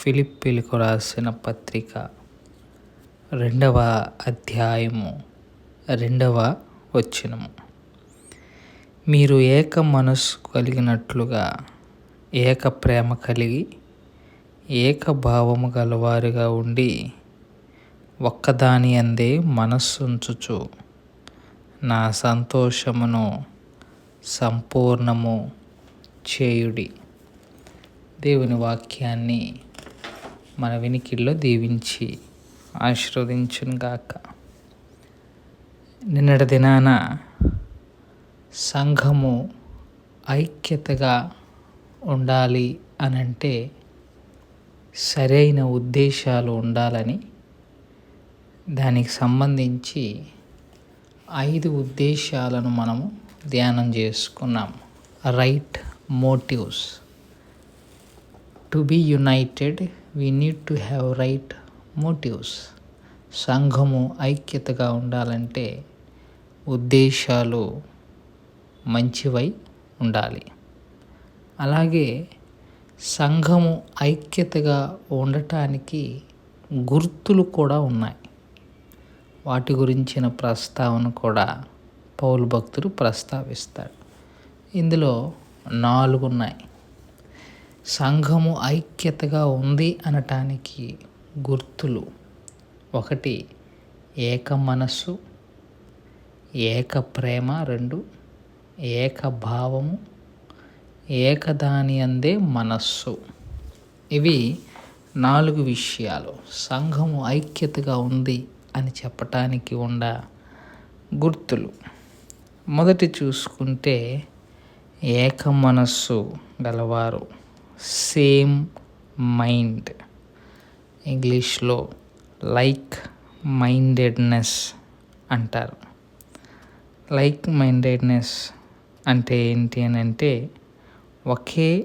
ఫిలిప్పీలకు రాసిన పత్రిక రెండవ అధ్యాయము రెండవ వచనము. మీరు ఏక మనస్సు కలిగినట్లుగా ఏక ప్రేమ కలిగి ఏక భావము గలవారుగా ఉండి ఒక్కదాని అందే మనస్సుంచుచు నా సంతోషమును సంపూర్ణము చేయుడి. దేవుని వాక్యాన్ని మన వినికిడిలో దీవించి ఆశీర్వదించునుగాక నిన్నటి దినాన సంఘము ఐక్యతగా ఉండాలి అని అంటే సరైన ఉద్దేశాలు ఉండాలని దానికి సంబంధించి ఐదు ఉద్దేశాలను మనము ధ్యానం చేసుకున్నాం. Right motives. To be united we need to have right motives సంఘము ఐక్యతగా ఉండాలంటే ఉద్దేశాలు మంచివై ఉండాలి. అలాగే సంఘము ఐక్యతగా ఉండటానికి గుర్తులు కూడా ఉన్నాయి. వాటి గురించిన ప్రస్తావన కూడా పౌలు భక్తుడు ప్రస్తావిస్తాడు. ఇందులో నాలుగు ఉన్నాయి సంఘము ఐక్యతగా ఉంది అనటానికి గుర్తులు. ఒకటి ఏక మనస్సు ఏక ప్రేమ రెండు ఏక భావము ఏకదాని అందే మనస్సు. ఇవి నాలుగు విషయాలు. సంఘము ఐక్యతగా ఉంది అని చెప్పటానికి ఉండ గుర్తులు. మొదటి చూసుకుంటే ఏక మనస్సు గలవారు. Same mind. ఇంగ్లీష్లో లైక్ మైండెడ్నెస్ అంటారు. లైక్ మైండెడ్నెస్ అంటే ఏంటి అని అంటే ఒకే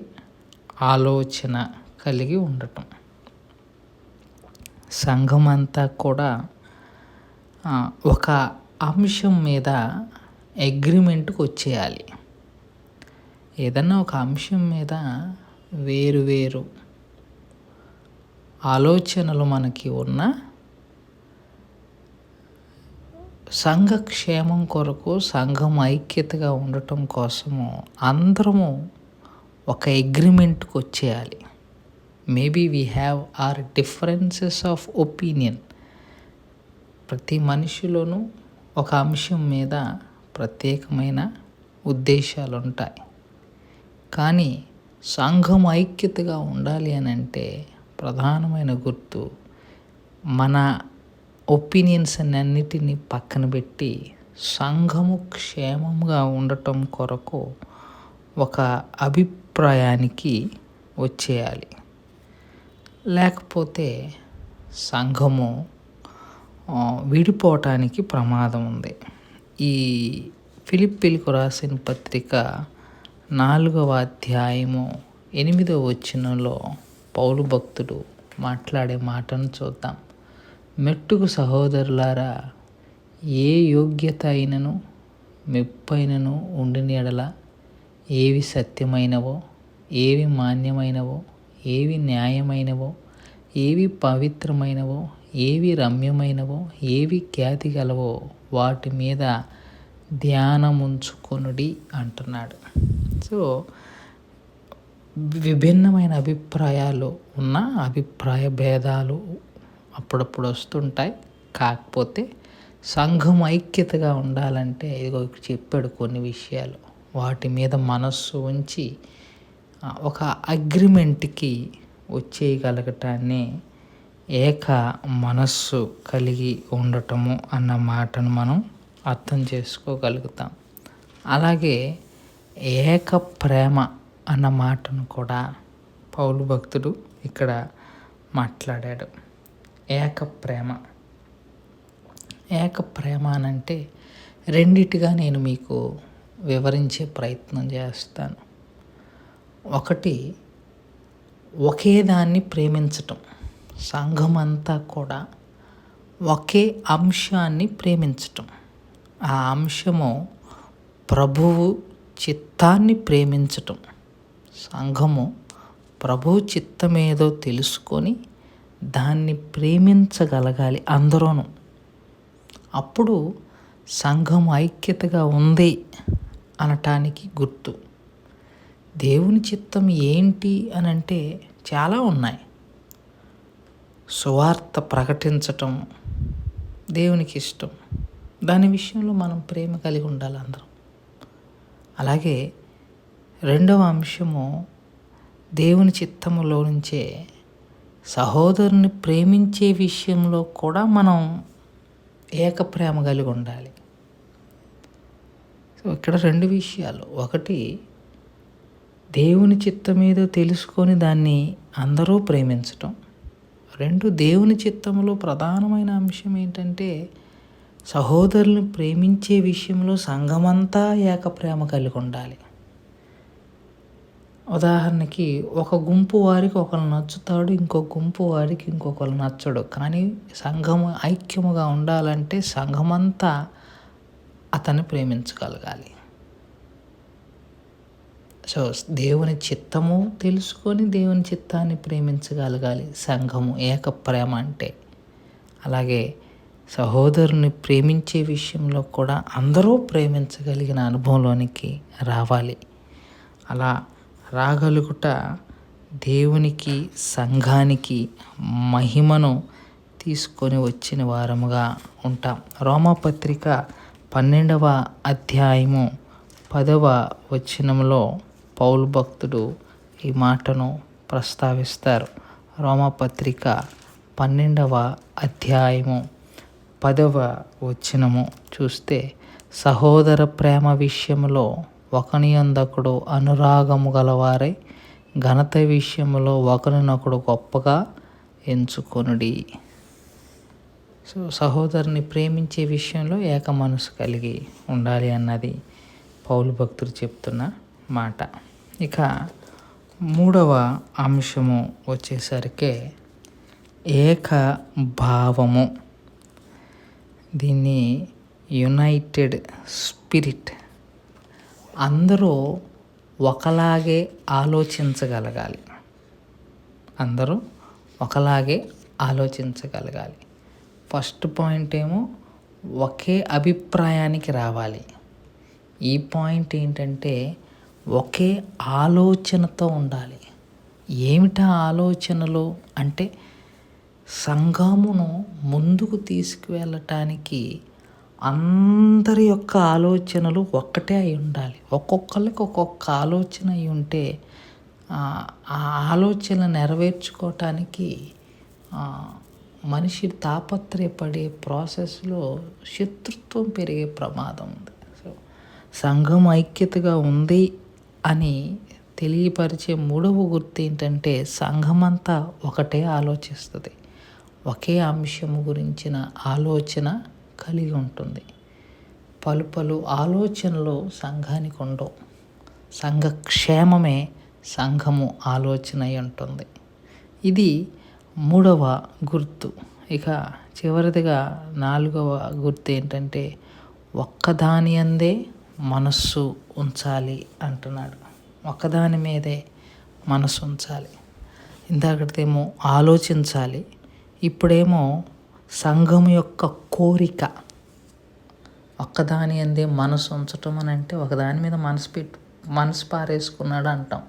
ఆలోచన కలిగి ఉండటం. సంఘం అంతా కూడా ఒక అంశం మీద అగ్రిమెంట్కి వచ్చేయాలి ఏదన్నా ఒక అంశం మీద వేరు వేరు ఆలోచనలు మనకి ఉన్న సంఘ క్షేమం కొరకు సంఘం ఐక్యతగా ఉండటం కోసము అందరము ఒక అగ్రిమెంట్కి వచ్చేయాలి. Maybe we have are differences of opinion ప్రతి మనిషిలోనూ ఒక అంశం మీద ప్రత్యేకమైన ఉద్దేశాలు ఉంటాయి కానీ సంఘం ఐక్యతగా ఉండాలి అని అంటే ప్రధానమైన గుర్తు మన ఒపీనియన్స్ అన్నిటినీ పక్కన పెట్టి సంఘము క్షేమంగా ఉండటం కొరకు ఒక అభిప్రాయానికి వచ్చేయాలి. లేకపోతే సంఘము విడిపోవటానికి ప్రమాదం ఉంది. ఈ ఫిలిప్పీలకు రాసిన పత్రిక నాలుగవ అధ్యాయము ఎనిమిదవ వచనంలో పౌలు భక్తుడు మాట్లాడే మాటను చూద్దాం. మెట్టుకు సహోదరులారా ఏ యోగ్యత అయినను మెప్పైనను ఉండిన ఎడల ఏవి సత్యమైనవో ఏవి మాన్యమైనవో ఏవి న్యాయమైనవో ఏవి పవిత్రమైనవో ఏవి రమ్యమైనవో ఏవి ఖ్యాతి గలవో వాటి మీద ధ్యానముంచుకొనుడి అంటున్నాడు. సో విభిన్నమైన అభిప్రాయాలు ఉన్న అభిప్రాయ భేదాలు అప్పుడప్పుడు వస్తుంటాయి. కాకపోతే సంఘం ఐక్యతగా ఉండాలంటే ఇదిగో చెప్పాడు కొన్ని విషయాలు. వాటి మీద మనస్సు ఉంచి ఒక అగ్రిమెంట్కి వచ్చేయగలగటాన్ని ఏక మనస్సు కలిగి ఉండటము అన్న మాటను మనం అర్థం చేసుకోగలుగుతాం. అలాగే ఏక ప్రేమ అన్న మాటను కూడా పౌలు భక్తుడు ఇక్కడ మాట్లాడాడు. ఏక ప్రేమ ఏక ప్రేమ అనంటే రెండిటిగా నేను మీకు వివరించే ప్రయత్నం చేస్తాను. ఒకటి ఒకే దాన్ని ప్రేమించటం. సంఘం అంతా కూడా ఒకే అంశాన్ని ప్రేమించటం. ఆ అంశము ప్రభువు చిత్తాన్ని ప్రేమించటం. సంఘము ప్రభు చిత్తమేదో తెలుసుకొని దాన్ని ప్రేమించగలగాలి అందరూను. అప్పుడు సంఘం ఐక్యతగా ఉంది అనటానికి గుర్తు. దేవుని చిత్తం ఏంటి అని అంటే చాలా ఉన్నాయి. సువార్త ప్రకటించటం దేవునికి ఇష్టం దాని విషయంలో మనం ప్రేమ కలిగి ఉండాలి అందరం. అలాగే రెండవ అంశము దేవుని చిత్తములో నుంచే సహోదరుని ప్రేమించే విషయంలో కూడా మనం ఏక ప్రేమ కలిగి ఉండాలి. సో ఇక్కడ రెండు విషయాలు. ఒకటి దేవుని చిత్తం ఏదో తెలుసుకొని దాన్ని అందరూ ప్రేమించటం. రెండు దేవుని చిత్తంలో ప్రధానమైన అంశం ఏంటంటే సహోదరులను ప్రేమించే విషయంలో సంఘమంతా ఏక ప్రేమ కలిగి ఉండాలి. ఉదాహరణకి ఒక గుంపు వారికి ఒకరు నచ్చుతాడు ఇంకో గుంపు వారికి ఇంకొకరు నచ్చడు. కానీ సంఘం ఐక్యముగా ఉండాలంటే సంఘమంతా అతన్ని ప్రేమించగలగాలి. సో దేవుని చిత్తము తెలుసుకొని దేవుని చిత్తాన్ని ప్రేమించగలగాలి. సంఘము ఏక ప్రేమ అంటే. అలాగే సహోదరుని ప్రేమించే విషయంలో కూడా అందరూ ప్రేమించగలిగిన అనుభవంలోనికి రావాలి. అలా రాగలుగుట దేవునికి సంఘానికి మహిమను తీసుకొని వచ్చిన వారముగా ఉంటాం. రోమపత్రిక పన్నెండవ అధ్యాయము పదవ వచనంలో పౌలు భక్తుడు ఈ మాటను ప్రస్తావిస్తారు. రోమపత్రిక పన్నెండవ అధ్యాయము పదవ వచనము చూస్తే సహోదర ప్రేమ విషయంలో ఒకని అందకుడు అనురాగము గలవారై ఘనత విషయంలో ఒకరినొకడు గొప్పగా ఎంచుకొనుడి. సో సహోదరుని ప్రేమించే విషయంలో ఏక మనసు కలిగి ఉండాలి అన్నది పౌలు భక్తులు చెప్తున్న మాట. ఇక మూడవ అంశము వచ్చేసరికి ఏక భావము. దీన్ని యునైటెడ్ స్పిరిట్. అందరూ ఒకలాగే ఆలోచించగలగాలి. అందరూ ఒకలాగే ఆలోచించగలగాలి. ఫస్ట్ పాయింట్ ఏమో ఒకే అభిప్రాయానికి రావాలి. ఈ పాయింట్ ఏంటంటే ఒకే ఆలోచనతో ఉండాలి. ఏమిటా ఆలోచనలు అంటే సంఘమును ముందుకు తీసుకువెళ్ళటానికి అందరి యొక్క ఆలోచనలు ఒక్కటే అయి ఉండాలి. ఒక్కొక్కరికి ఒక్కొక్క ఆలోచన అయి ఉంటే ఆ ఆలోచన నెరవేర్చుకోవటానికి మనిషి తాపత్రయపడే ప్రాసెస్లో శత్రుత్వం పెరిగే ప్రమాదం ఉంది. సో సంఘం ఐక్యతగా ఉంది అని తెలియపరిచే మూడవ గుర్తు ఏంటంటే సంఘమంతా ఒకటే ఆలోచిస్తుంది. ఒకే అంశము గురించిన ఆలోచన కలిగి ఉంటుంది. పలు పలు ఆలోచనలు సంఘానికి ఉండవు సంఘక్షేమమే సంఘము ఆలోచన అయి ఉంటుంది. ఇది మూడవ గుర్తు. ఇక చివరిదిగా నాలుగవ గుర్తు ఏంటంటే ఒక్కదాని అందే మనస్సు ఉంచాలి అంటున్నాడు. ఒక్కదాని మీదే మనసు ఉంచాలి. ఇందాకటిదేమో ఆలోచించాలి. ఇప్పుడేమో సంఘం యొక్క కోరిక. ఒక్కదాని అందే మనసు ఉంచటం అని అంటే ఒకదాని మీద మనసు పెట్టు మనసు పారేసుకున్నాడు అంటాం.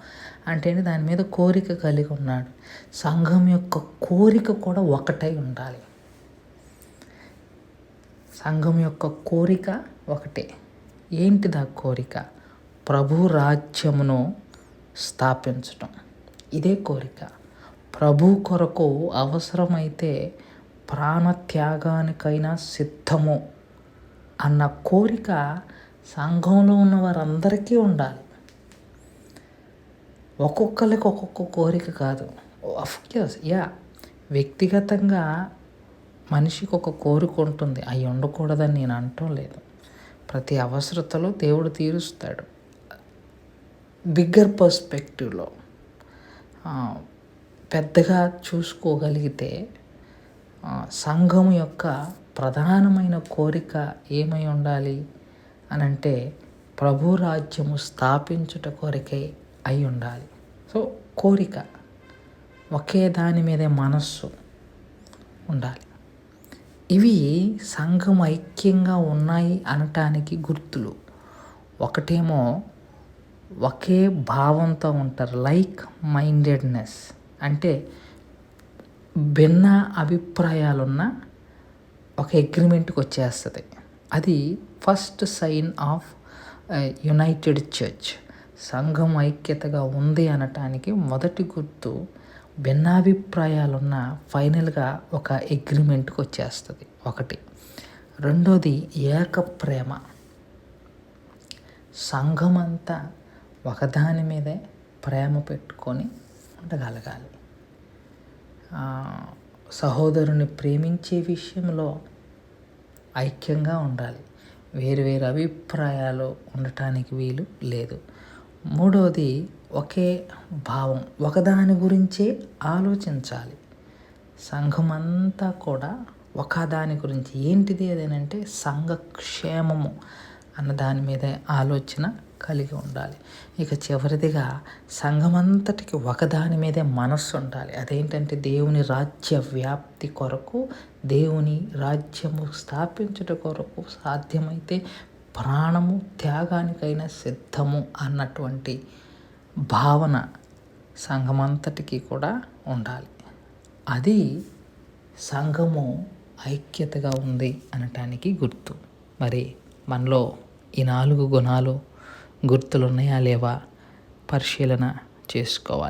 అంటే దాని మీద కోరిక కలిగి ఉన్నాడు. సంఘం యొక్క కోరిక కూడా ఒకటై ఉండాలి. సంఘం యొక్క కోరిక ఒకటే. ఏంటిది ఆ కోరిక? ప్రభు రాజ్యమును స్థాపించటం. ఇదే కోరిక. ప్రభు కొరకు అవసరమైతే ప్రాణత్యాగానికైనా సిద్ధము అన్న కోరిక సంఘంలో ఉన్న వారందరికీ ఉండాలి. ఒక్కొక్కరికి ఒక్కొక్క కోరిక కాదు. అఫ్కోర్స్ యా వ్యక్తిగతంగా మనిషికి ఒక కోరిక ఉంటుంది. అవి ఉండకూడదని నేను అనటం లేదు. ప్రతి అవసరతలో దేవుడు తీరుస్తాడు. బిగ్గర్ పర్స్పెక్టివ్లో పెద్దగా చూసుకోగలిగితే సంఘం యొక్క ప్రధానమైన కోరిక ఏమై ఉండాలి అని అంటే ప్రభు రాజ్యము స్థాపించుట కోరికే అయి ఉండాలి. సో కోరిక. ఒకే దాని మీదే మనస్సు ఉండాలి. ఇవి సంఘం ఐక్యంగా ఉన్నాయి అనటానికి గుర్తులు. ఒకటేమో ఒకే భావంతో ఉంటారు లైక్ మైండెడ్నెస్ అంటే భిన్న అభిప్రాయాలున్న ఒక అగ్రిమెంట్కి వచ్చేస్తుంది. అది first sign of united church. సంఘం ఐక్యతగా ఉంది అనటానికి మొదటి గుర్తు భిన్నాభిప్రాయాలున్న ఫైనల్గా ఒక అగ్రిమెంట్కి వచ్చేస్తుంది ఒకటి. రెండోది ఏక ప్రేమ. సంఘమంతా ఒకదాని మీదే ప్రేమ పెట్టుకొని ఉండగలగాలి సహోదరుని ప్రేమించే విషయంలో ఐక్యంగా ఉండాలి. వేరు వేరు అభిప్రాయాలు ఉండటానికి వీలు లేదు. మూడవది ఒకే భావం ఒకదాని గురించే ఆలోచించాలి. సంఘమంతా కూడా ఒకదాని గురించి ఏంటిది అదేనంటే సంఘ క్షేమము అన్న దాని మీద ఆలోచన కలిగి ఉండాలి. ఇక చివరిదిగా సంఘమంతటికి ఒకదాని మీదే మనస్సు ఉండాలి. అదేంటంటే దేవుని రాజ్య వ్యాప్తి కొరకు దేవుని రాజ్యము స్థాపించుట కొరకు సాధ్యమైతే ప్రాణము త్యాగానికైనా సిద్ధము అన్నటువంటి భావన సంఘమంతటికి కూడా ఉండాలి. అది సంఘము ఐక్యతగా ఉంది అనటానికి గుర్తు. మరి మనలో ఈ నాలుగు గుణాలు గుర్తులు ఉన్నాయా లేవా? పరిశీలన చేసుకోవాలి.